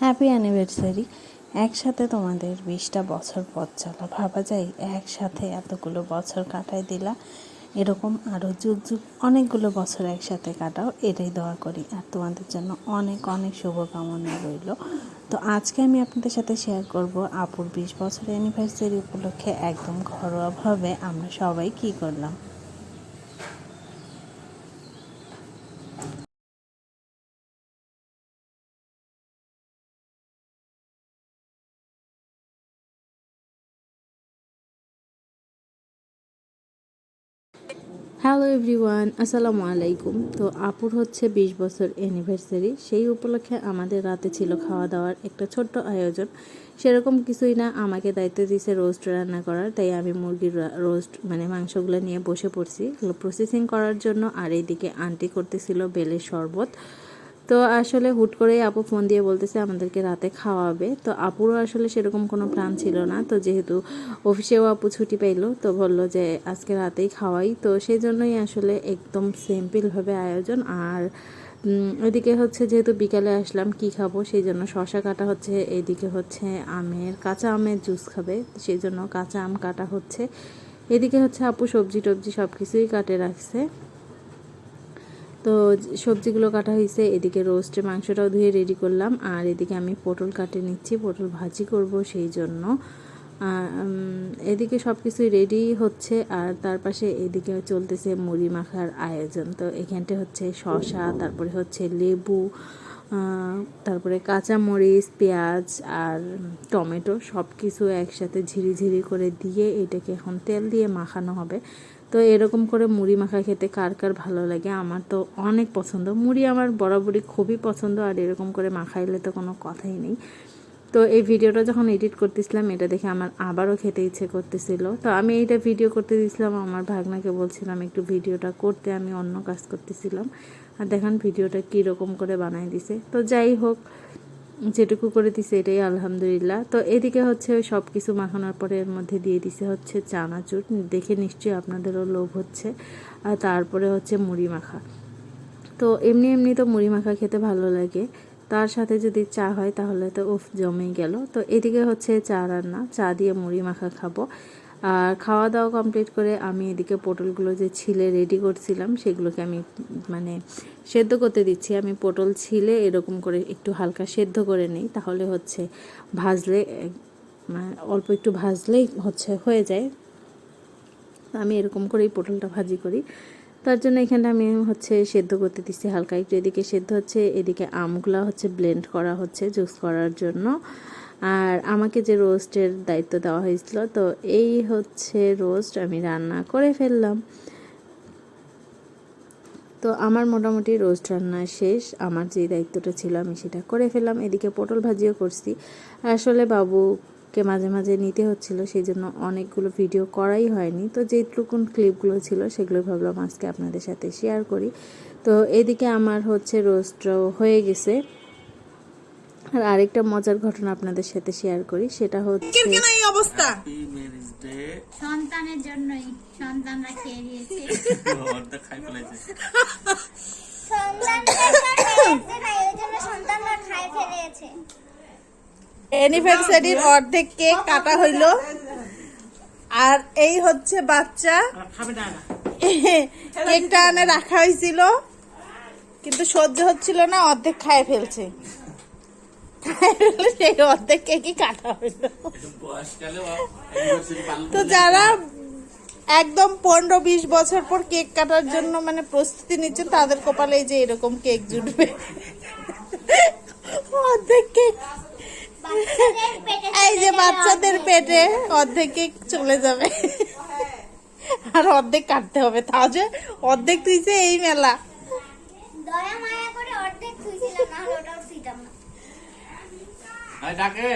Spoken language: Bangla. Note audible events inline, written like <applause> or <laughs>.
হ্যাপি অ্যানিভার্সারি একসাথে তোমাদের বিশটা বছর পথ চলা। ভাবা যায়, একসাথে এতগুলো বছর কাটাই দিলা। এরকম আরও যুগ যুগ অনেকগুলো বছর একসাথে কাটাও, এটাই দোয়া করি। আর তোমাদের জন্য অনেক অনেক শুভকামনা রইল। তো আজকে আমি আপনাদের সাথে শেয়ার করব আপুর বিশ বছর অ্যানিভার্সারি উপলক্ষে একদম ঘরোয়াভাবে আমরা সবাই কী করলাম। হ্যালো এভরিওয়ান, আসসালামু আলাইকুম। তো আপুর হচ্ছে বিশ বছর অ্যানিভার্সারি সেই উপলক্ষে আমাদের রাতে ছিল খাওয়া দাওয়ার একটা ছোট্ট আয়োজন। সেরকম কিছুই না, আমাকে দায়িত্ব দিয়েছে রোস্ট রান্না করার, তাই আমি মুরগির রোস্ট মানে মাংসগুলো নিয়ে বসে পড়ছি। প্রসেসিং করার জন্য আর এইদিকে আন্টি করতেছিল বেলের শরবত। তো আসলে হুট করেই আপু ফোন দিয়ে বলতেছে আমাদেরকে রাতে খাওয়াবে। তো আপুরও আসলে সেরকম কোনো প্ল্যান ছিল না। তো যেহেতু অফিসেও আপু ছুটি পাইলো, তো বলল যে আজকে রাতেই খাওয়াই। তো সেই জন্যই আসলে একদম সিম্পলভাবে আয়োজন। আর ওইদিকে হচ্ছে যেহেতু বিকালে আসলাম কি খাব সেই জন্য শশা কাটা হচ্ছে। এদিকে হচ্ছে আমের কাঁচা আমের জুস খাবে সেই জন্য কাঁচা আম কাটা হচ্ছে। এদিকে হচ্ছে আপু সবজি টবজি সব কিছুই কাটে রাখছে। তো সবজিগুলো কাটা হয়েছে, এদিকে রোস্টে মাংসটাও ধুয়ে রেডি করলাম, আর এদিকে আমি পটল কাটে নিচ্ছি, পটল ভাজি করব সেই জন্য। এদিকে সব কিছুই রেডি হচ্ছে, আর তার পাশে এদিকে চলতেছে মুড়ি মাখার আয়োজন, তো এখানটা হচ্ছে শশা তারপরে হচ্ছে লেবু তারপরে কাঁচামরিচ, পেঁয়াজ আর টমেটো সব কিছু একসাথে ঝিরিঝিরি করে দিয়ে এটাকে এখন তেল দিয়ে মাখানো হবে। তো এরকম করে মুড়ি মাখা খেতে কার কার ভালো লাগে আমার তো অনেক পছন্দ। মুড়ি আমার বরাবরই খুবই পছন্দ আর এরকম করে মাখাইলে তো কোনো কথাই নেই। তো এই ভিডিওটা যখন এডিট করতেছিলাম, এটা দেখে আমার আবারও খেতে ইচ্ছে করতেছিল। তো আমি এইটা ভিডিও করতে দিয়েছিলাম আমার ভাগনাকে বলছিলাম, একটু ভিডিওটা করতে, আমি অন্য কাজ করতেছিলাম। আর দেখেন ভিডিওটা কীরকম করে বানাই দিছে। তো যাই হোক, যেটুকু করে দিছে এটাই আলহামদুলিল্লাহ। তো এদিকে হচ্ছে সব কিছু মাখানোর পরে এর মধ্যে দিয়ে দিছে হচ্ছে চানাচুর। দেখে নিশ্চয়ই আপনাদেরও লোভ হচ্ছে। আর তারপরে হচ্ছে মুড়ি মাখা। তো এমনি এমনি তো মুড়ি মাখা খেতে ভালো লাগে। তার সাথে যদি চা হয় তাহলে তো উফ, জমেই গেল। তো এদিকে হচ্ছে চা রান্না, চা দিয়ে মুড়ি মাখা খাব। আর খাওয়া দাওয়া কমপ্লিট করে আমি এদিকে পটলগুলো যে ছিলে রেডি করছিলাম, সেগুলোকে আমি মানে সেদ্ধ করতে দিচ্ছি। আমি পটল ছিলে এরকম করে একটু হালকা সেদ্ধ করে নিই, তাহলে হচ্ছে ভাজলে অল্প একটু ভাজলেই হচ্ছে, হয়ে যায়। আমি এরকম করেই পটলটা ভাজি করি। তার জন্য এখানে আমি হচ্ছে সেদ্ধ করতে দিচ্ছি হালকা একটু। এদিকে সেদ্ধ হচ্ছে, এদিকে আমগুলা হচ্ছে ব্লেন্ড করা হচ্ছে জুস করার জন্য। আর আমাকে যে রোস্টের দায়িত্ব দেওয়া হয়েছিল, তো এই হচ্ছে রোস্ট আমি রান্না করে ফেললাম। তো আমার মোটামুটি রোস্ট রান্না শেষ। আমার যে দায়িত্বটা ছিল, আমি সেটা করে ফেললাম। এদিকে পটল ভাজিও করছি। আসলে বাবুকে মাঝে মাঝে নিতে হচ্ছিল সেই জন্য অনেকগুলো ভিডিও করাই হয়নি। তো যেটুকুন ক্লিপগুলো ছিল সেগুলো ভাবলাম আজকে আপনাদের সাথে শেয়ার করি। তো এদিকে আমার হচ্ছে রোস্টটাও হয়ে গেছে। আর আরেকটা মজার ঘটনা আপনাদের সাথে শেয়ার করি সেটা হচ্ছে অবস্থা? সন্তানের জন্যই সন্তানরা খেয়ে দিয়েছে <laughs> <laughs> সন্তানরা খাই ফেলেছে অ্যানিভার্সারির অর্ধেক কেক কাটা হইল। আর এই হচ্ছে বাচ্চা। কেকটা আনে রাখা হয়েছিল কিন্তু সহ্য হচ্ছিল না অর্ধেক খায় ফেলছে। সেই অর্ধেক কেকই কাটা হইল? তো যারা একদম পনেরো বিশ বছর পর কেক কাটার জন্য মানে প্রস্তুতি নিচ্ছেন তাদের কপালে এই যে এরকম কেক জুটবে। অর্ধেক কেক এই যে বাচ্চাদের পেটে অর্ধেকে চলে যাবে। আর অর্ধেক কাটতে হবে। তাও যে অর্ধেক তুইছে এই মেলা। দয়া মায়া করে অর্ধেক ওটাও না। ডাকে।